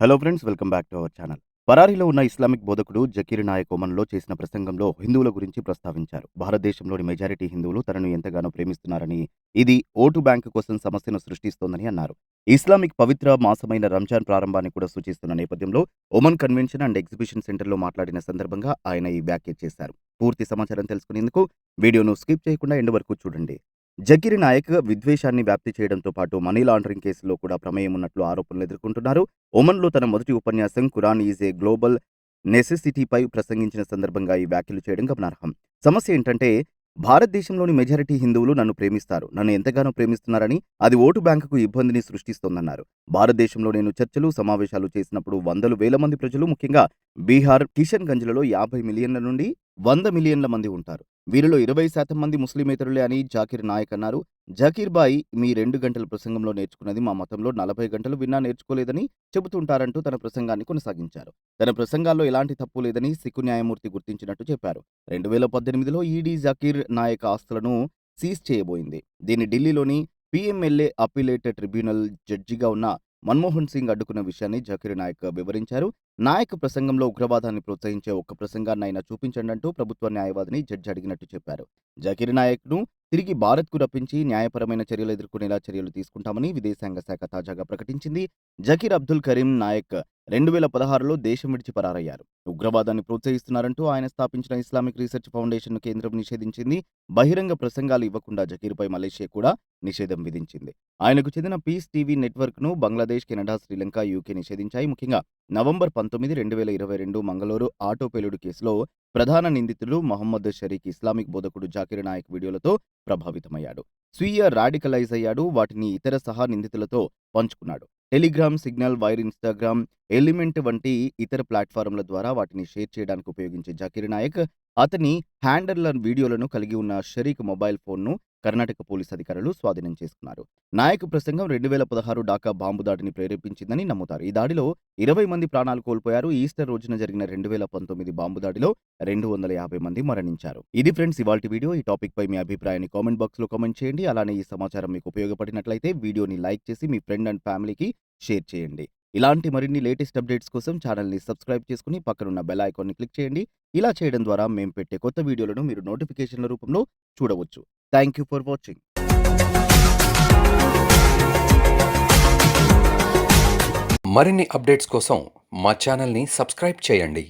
Hello friends welcome back to our channel పరారీలో ఉన్న Islamic బోధకుడు జకీర్ నాయక్ ఒమన్లో చేసిన ప్రసంగంలో హిందువుల గురించి ప్రస్తావించారు. భారతదేశంలోని మెజారిటీ హిందువులు తనను ఎంతగానో ప్రేమిస్తున్నారని ఇది ఓటు బ్యాంకు కోసం సమస్యను సృష్టిస్తోందని అన్నారు. ఇస్లామిక్ పవిత్ర మాసమైన రంజాన్ ప్రారంభాన్ని కూడా సూచిస్తున్న నేపథ్యంలో ఒమన్ కన్వెన్షన్ అండ్ ఎగ్జిబిషన్ సెంటర్లో మాట్లాడిన సందర్భంగా ఆయన ఈ వ్యాఖ్య చేశారు. పూర్తి సమాచారం తెలుసుకునేందుకు వీడియోను స్కిప్ చేయకుండా ఎండ్ వరకు చూడండి. జకీర్ నాయక్ విద్వేషాన్ని వ్యాప్తి చేయడంతో పాటు మనీ లాండరింగ్ కేసులో కూడా ప్రమేయం ఉన్నట్లు ఆరోపణలు ఎదుర్కొంటున్నారు. ఒమన్లో తన మొదటి ఉపన్యాసం కురాన్ ఈజ్ ఏ గ్లోబల్ నెసెసిటీపై ప్రసంగించిన సందర్భంగా ఈ వ్యాఖ్యలు చేయడం గమనార్హం. సమస్య ఏంటంటే భారతదేశంలోని మెజారిటీ హిందువులు నన్ను ప్రేమిస్తారు. నన్ను ఎంతగానో ప్రేమిస్తున్నారని అది ఓటు బ్యాంకుకు ఇబ్బందిని సృష్టిస్తోందన్నారు. భారతదేశంలో నేను చర్చలు సమావేశాలు చేసినప్పుడు వందలు వేల మంది ప్రజలు ముఖ్యంగా బీహార్ కిషన్ గంజ్లలో యాభై మిలియన్ల నుండి వంద మిలియన్ల మంది ఉంటారు. వీరిలో ఇరవై శాతం మంది ముస్లిమేతరులే అని జాకీర్ నాయక్ అన్నారు. జాకీర్ బాయ్ మీ రెండు గంటల ప్రసంగంలో నేర్చుకున్నది మా మతంలో నలభై గంటలు విన్నా నేర్చుకోలేదని చెబుతుంటారంటూ తన ప్రసంగాన్ని కొనసాగించారు. తన ప్రసంగాల్లో ఎలాంటి తప్పు లేదని సిక్కు న్యాయమూర్తి గుర్తించినట్టు చెప్పారు. రెండు వేల పద్దెనిమిదిలో ఈడీ జాకీర్ నాయక్ ఆస్తులను సీజ్ చేయబోయింది. దీన్ని ఢిల్లీలోని పీఎంఎల్ఏ అప్పీలేట్ ట్రిబ్యునల్ జడ్జిగా ఉన్న మన్మోహన్ సింగ్ అడ్డుకున్న విషయాన్ని జాకీర్ నాయక్ వివరించారు. నాయక్ ప్రసంగంలో ఉగ్రవాదాన్ని ప్రోత్సహించే ఒక్క ప్రసంగాన్ని ఆయన చూపించండి అంటూ ప్రభుత్వ న్యాయవాదిని జడ్జి అడిగినట్టు చెప్పారు. జకీర్ నాయక్ను తిరిగి భారత్కు రప్పించి న్యాయపరమైన చర్యలు ఎదుర్కొనేలా చర్యలు తీసుకుంటామని విదేశాంగ శాఖ తాజాగా ప్రకటించింది. జకీర్ అబ్దుల్ కరీం నాయక్ రెండు వేల పదహారులో దేశం విడిచి పరారయ్యారు. ఉగ్రవాదాన్ని ప్రోత్సహిస్తున్నారంటూ ఆయన స్థాపించిన ఇస్లామిక్ రీసెర్చ్ ఫౌండేషన్ కేంద్రం నిషేధించింది. బహిరంగ ప్రసంగాలు ఇవ్వకుండా జకీర్పై మలేషియా కూడా నిషేధం విధించింది. ఆయనకు చెందిన పీస్ టీవీ నెట్వర్క్ను బంగ్లాదేశ్ కెనడా శ్రీలంక యూకే నిషేధించాయి. ముఖ్యంగా నవంబర్ పంతొమ్మిది రెండు వేల ఇరవై రెండు మంగళూరు ఆటో పేలుడు కేసులో ప్రధాన నిందితులు మహమ్మద్ షరీక్ ఇస్లామిక్ బోధకుడు జాకిర్ నాయక్ వీడియోలతో ప్రభావితమయ్యాడు. స్వీయ రాడికలైజ్ అయ్యాడు. వాటిని ఇతర సహా నిందితులతో పంచుకున్నాడు. Telegram Signal Wire Instagram Element వంటి ఇతర ప్లాట్ఫారంల ద్వారా వాటిని షేర్ చేయడానికి ఉపయోగించే జాకిర్ నాయక్ అతని హ్యాండర్ల వీడియోలను కలిగి ఉన్న షరీక్ మొబైల్ ఫోన్ను కర్ణాటక పోలీస్ అధికారులు స్వాధీనం చేసుకున్నారు. నాయక్ ప్రసంగం రెండు వేల పదహారు డాకా బాంబు దాడిని ప్రేరేపించిందని నమ్ముతారు. ఈ దాడిలో ఇరవై మంది ప్రాణాలు కోల్పోయారు. ఈస్టర్ రోజున జరిగిన రెండు వేల పంతొమ్మిది బాంబు దాడిలో రెండు వందల యాభై మంది మరణించారు. ఇది ఫ్రెండ్స్ ఇవాళ వీడియో. ఈ టాపిక్ పై మీ అభిప్రాయాన్ని కామెంట్ బాక్స్లో కామెంట్ చేయండి. అలానే ఈ సమాచారం మీకు ఉపయోగపడినట్లయితే వీడియోని లైక్ చేసి మీ ఫ్రెండ్ అండ్ ఫ్యామిలీకి షేర్ చేయండి. ఇలాంటి మరిన్ని లేటెస్ట్ అప్డేట్స్ కోసం ఛానల్ని సబ్స్క్రైబ్ చేసుకుని పక్కనున్న బెల్ ఐకాన్ని క్లిక్ చేయండి. ఇలా చేయడం ద్వారా మేము పెట్టే కొత్త వీడియోలను మీరు నోటిఫికేషన్ల రూపంలో చూడవచ్చు. థ్యాంక్ యూ ఫర్ వాచింగ్ మరిన్ని అప్డేట్స్ కోసం మా ఛానల్ని సబ్స్క్రైబ్ చేయండి.